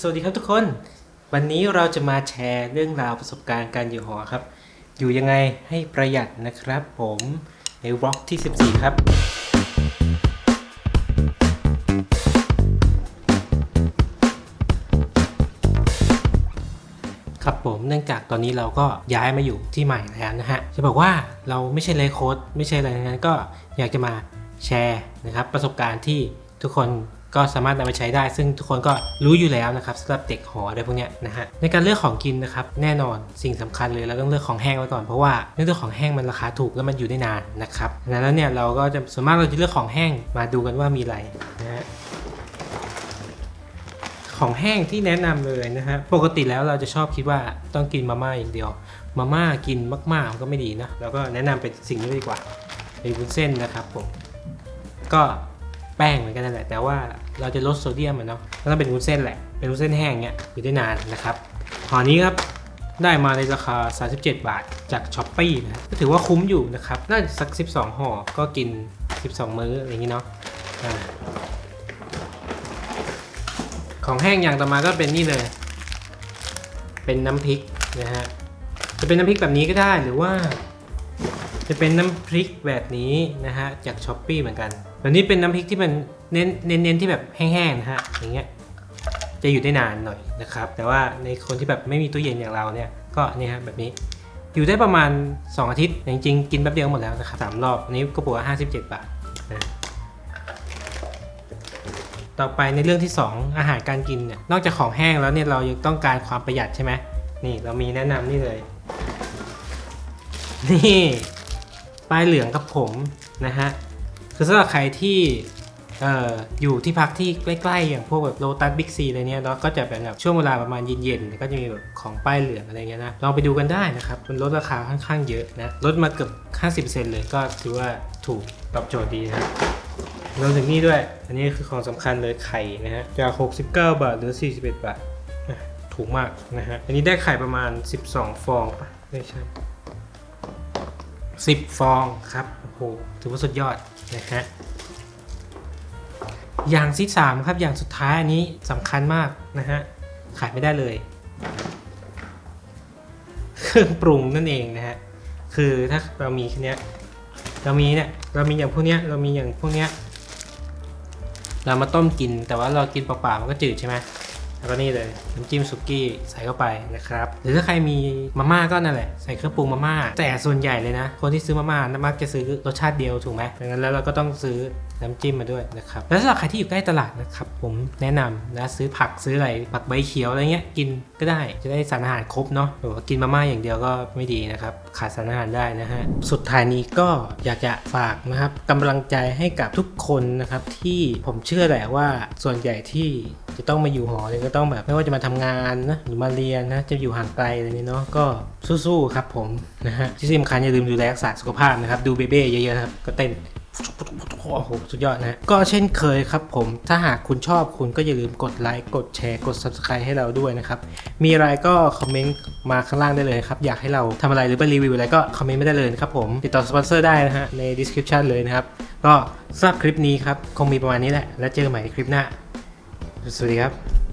สวัสดีครับทุกคน วันนี้เราจะมาแชร์เรื่องราวประสบการณ์การอยู่หอครับ อยู่ยังไงให้ประหยัดนะครับ ผมในวอล์กที่ 14 ครับ ครับผมเนื่องจากตอนนี้เราก็ย้ายมาอยู่ที่ใหม่แล้วนะฮะ จะบอกว่าเราไม่ใช่เลโค้ดไม่ใช่อะไรงนั้นก็อยากจะมาแชร์นะครับประสบการณ์ที่ทุกคน ก็สามารถนำไปใช้ได้ ซึ่งทุกคนก็รู้อยู่แล้วนะครับสำหรับเด็กหออะไรพวกเนี้ยนะฮะในการเลือกของกินนะครับแน่นอนสิ่งสำคัญเลยเราต้องเลือกของแห้งไว้ก่อนเพราะว่าเรื่องของแห้งมันราคาถูกแล้วมันอยู่ได้นานนะครับดังนั้นแล้วเนี่ยเราก็จะส่วนมากเราจะเลือกของแห้งมาดูกันว่ามีอะไรนะฮะของแห้งที่แนะนำเลยนะฮะ ปกติแล้วเราจะชอบคิดว่าต้องกินมาม่าอย่างเดียว มาม่ากินมากๆมันก็ไม่ดีนะ เราก็แนะนำเป็นสิ่งนี้ดีกว่าเป็นวุ้นเส้นนะครับผม ก็ แป้งเหมือนกันนั่นแหละแต่ว่าเราจะลดโซเดียมมันเนาะก็ต้องเป็นวุ้นเส้นแหละเป็นวุ้นเส้นแห้งเนี้ยอยู่ได้นานนะครับห่อนี้ครับได้มาในราคา 37 บาทจากช้อปปี้นะก็ถือว่าคุ้มอยู่นะครับ น่าจะสัก 12 ห่อ ก็กิน 12 มื้ออะไรอย่างนี้เนาะอ่าของแห้งอย่างต่อมาก็เป็นนี่เลย เป็นน้ำพริกนะฮะ จะเป็นน้ำพริกแบบนี้ก็ได้หรือว่า จะเป็นน้ำพริกแบบนี้นะฮะจากช้อปปีเหมือนกันแบบนี้เป็นน้ำพริกที่มันเน้นเน้นเน้นที่แบบแห้งๆนะฮะอย่างเงี้ยจะอยู่ได้นานหน่อยนะครับ แต่ว่าในคนที่แบบไม่มีตู้เย็นอย่างเราเนี่ยก็นี่ฮะแบบนี้อยู่ได้ประมาณ 2 อาทิตย์แต่จริงๆกินแป๊บเดียวหมดแล้วนะครับสามรอบอันนี้ก็ปัว57บเจ็ดบาทนะต่อไปในเรื่องที่ 2 อาหารการกินเนี่ยนอกจากของแห้งแล้วเนี่ยเรายังต้องการความประหยัดใช่ไหมนี่เรามีแนะนำนี่เลย นี่ป้ายเหลืองกับผมนะฮะ คือสำหรับใครที่อออยู่ที่พักที่ใกล้ๆ อย่างพวกแบบโลตัสบิ๊กซีอะไรเนี้ยเนาะก็จะเป็นแบบช่วงเวลาประมาณเย็นๆ ก็จะมีแบบของป้ายเหลืองอะไรเงี้ยนะ ลองไปดูกันได้นะครับ มันลดราคาค่อนข้างเยอะนะ ลดมาเกือบ 50%เลยก็ถือว่าถูกตอบโจทย์ดีนะครับรวมถึงนี่ด้วย อันนี้คือของสำคัญเลยไข่นะฮะ จาก 69 บาทเหรือ 41 บาท ถูกมากนะฮะ อันนี้ได้ไข่ประมาณ 12 ฟองปะไม่ใช่ 10 ฟองครับโอ้โหถือว่าสุดยอดนะฮะอย่างที่สามครับอย่างสุดท้ายอันนี้สำคัญมากนะฮะขายไม่ได้เลยเครื่องปรุงนั่นเองนะฮะคือถ้าเรามีแค่เนี้ยเรามีเนี่ยเรามีอย่างพวกเนี้ยเรามีอย่างพวกเนี้ยเรามาต้มกินแต่ว่าเรากินเปล่าๆมันก็จืดใช่ไหม แล้วก็นี่เลยน้ำจิ้มสุกี้ใส่เข้าไปนะครับ หรือถ้าใครมีมาม่าก็นั่นแหละใส่เครื่องปรุงมาม่าแต่ส่วนใหญ่เลยนะ คนที่ซื้อมาม่ามักจะซื้อรสชาติเดียวถูกไหมดังนั้นแล้วเราก็ต้องซื้อน้ำจิ้มมาด้วยนะครับแล้วสำหรับใครที่อยู่ใกล้ตลาดนะครับผมแนะนำนะซื้อผักซื้ออะไรผักใบเขียวอะไรเงี้ยกินก็ได้จะได้สารอาหารครบเนาะหรือว่ากินมาม่าอย่างเดียวก็ไม่ดีนะครับขาดสารอาหารได้นะฮะสุดท้ายนี้ก็อยากจะฝากนะครับกำลังใจให้กับทุกคนนะครับที่ผมเชื่อแหละว่าส่วนใหญ่ที่ จะต้องมาอยู่หอเนี่ยก็ต้องแบบไม่ว่าจะมาทำงานนะหรือมาเรียนนะจะอยู่ห่างไกลอะไรนี้เนาะก็สู้ๆครับผมนะฮะที่สำคัญอย่าลืมดูแลรักษาสุขภาพนะครับดูเบเบ้เยอะๆครับก็เต้นโอ้โหสุดยอดนะฮะก็เช่นเคยครับผม ถ้าหากคุณชอบคุณก็อย่าลืมกดไลค์ กดแชร์ กด subscribe ให้เราด้วยนะครับ มีอะไรก็คอมเมนต์มาข้างล่างได้เลยครับ อยากให้เราทำอะไรหรือไปรีวิวอะไรก็คอมเมนต์ไม่ได้เลยครับผม ติดต่อสปอนเซอร์ได้นะฮะ ใน description เลยนะครับ ก็สำหรับคลิปนี้ครับ คงมีประมาณนี้แหละ แล้วเจอกันใหม่ในคลิปหน้า สวัสดีครับ